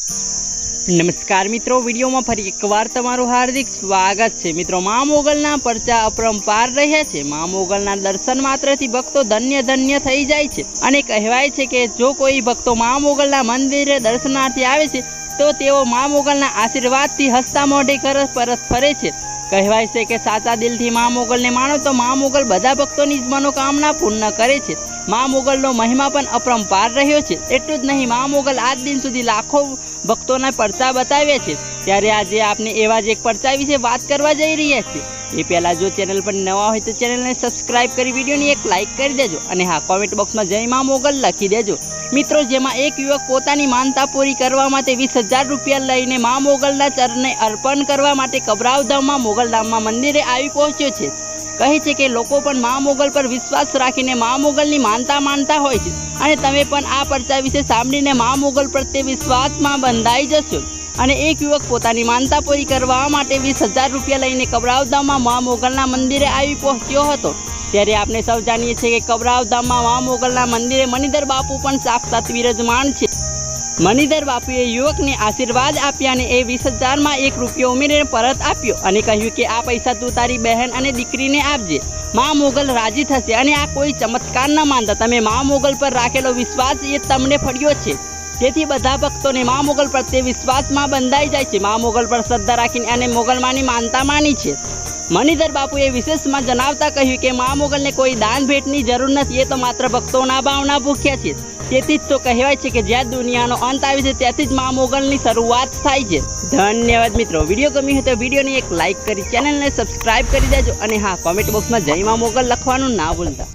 નમસ્કાર મિત્રો, વિડીયોમાં ફરી એકવાર તમારું હાર્દિક સ્વાગત છે. મિત્રો, મા મોગલના પરચા અપરંપાર રહ્યા છે. મા મોગલના દર્શન માત્રથી ભક્તો ધન્ય ધન્ય થઈ જાય છે. અને કહેવાય છે કે જો કોઈ ભક્તો મા મોગલના મંદિરે દર્શનાર્થી આવે છે, તો તેઓ મા મોગલના આશીર્વાદથી હસતા મોઢે ઘર પરત ફરે છે. કહેવાય છે કે સાચા દિલથી મા મોગલને માનો તો મા મોગલ બધા ભક્તોની મનોકામના પૂર્ણ કરે છે. મા મોગલનો મહિમા પણ અપરંપાર રહ્યો છે. એટલું જ નહીં, મા મોગલ આજ દિન સુધી લાખો ભક્તોના પડતા બતાવ્યા છે. ત્યારે આજે આપણે એવા જ એક પડતા વિશે વાત કરવા જઈ રહ્યા છીએ. એ પહેલાં જો ચેનલ પર નવા હોય તો ચેનલને સબસ્ક્રાઇબ કરી, વિડીયોની એક લાઇક કરી દેજો અને હા, કોમેન્ટ બોક્સમાં જય મા મોગલ લખી દેજો. મિત્રો, જેમાં એક યુવક પોતાની માનતા પૂરી કરવા માટે વીસ હજાર રૂપિયા લઈને મા મોગલના ચરણને અર્પણ કરવા માટે કબરાવધામમાં મોગલધામમાં મંદિરે આવી પહોંચ્યો છે. કહે છે કે લોકો પણ મા મોગલ પર વિશ્વાસ રાખીને મા મોગલની માનતા માનતા હોય છે. અને તમે પણ આ પરચા વિશે સાંભળીને મા મોગલ પ્રત્યે વિશ્વાસમાં બંધાઈ જશો. અને એક યુવક પોતાની માનતા પૂરી કરવા માટે વીસ હજાર રૂપિયા લઈને કબરાવધામમાં મા મોગલના મંદિરે આવી પહોંચ્યો હતો. ત્યારે આપણે સૌ જાણીએ છીએ કે કબરાવધામમાં મા મોગલના મંદિરે મણિધર બાપુ પણ સાક્ષાત વિરાજમાન છે. મણિધર બાપુએ યુવકને આશીર્વાદ આપ્યા અને એ વીસ હજારમાં એક રૂપિયો ઉમેરીને પરત આપ્યો અને કહ્યું કે આ પૈસા તું તારી બહેન અને દીકરીને આપજે. મા મોગલ રાજી થશે અને આ કોઈ ચમત્કાર ન માનતા. તમે મા મોગલ પર રાખેલો વિશ્વાસ એ તમને ફળ્યો છે. તેથી બધા ભક્તોને મા મોગલ પ્રત્યે વિશ્વાસમાં બંધાઈ જાય છે. મા મોગલ પર શ્રદ્ધા રાખીને અને મોગલમાની માનતા માની છે. મણિધર બાપુએ વિશેષમાં જણાવતા કહ્યું કે મા મોગલને કોઈ દાન ભેટની જરૂર નથી. એ તો માત્ર ભક્તોના ભાવના ભૂખ્યા છે. તેથી જ તો કહેવાય છે કે જ્યાં દુનિયાનો અંત આવે છે ત્યાંથી જ મા મોગલની શરૂઆત થાય છે. ધન્યવાદ મિત્રો. વીડિયો ગમ્યો હોય તો વિડીયોને એક લાઇક કરી ચેનલને સબસ્ક્રાઇબ કરી દેજો અને હા કોમેન્ટ બોક્સમાં જય મા મોગલ લખવાનું ના ભૂલતા.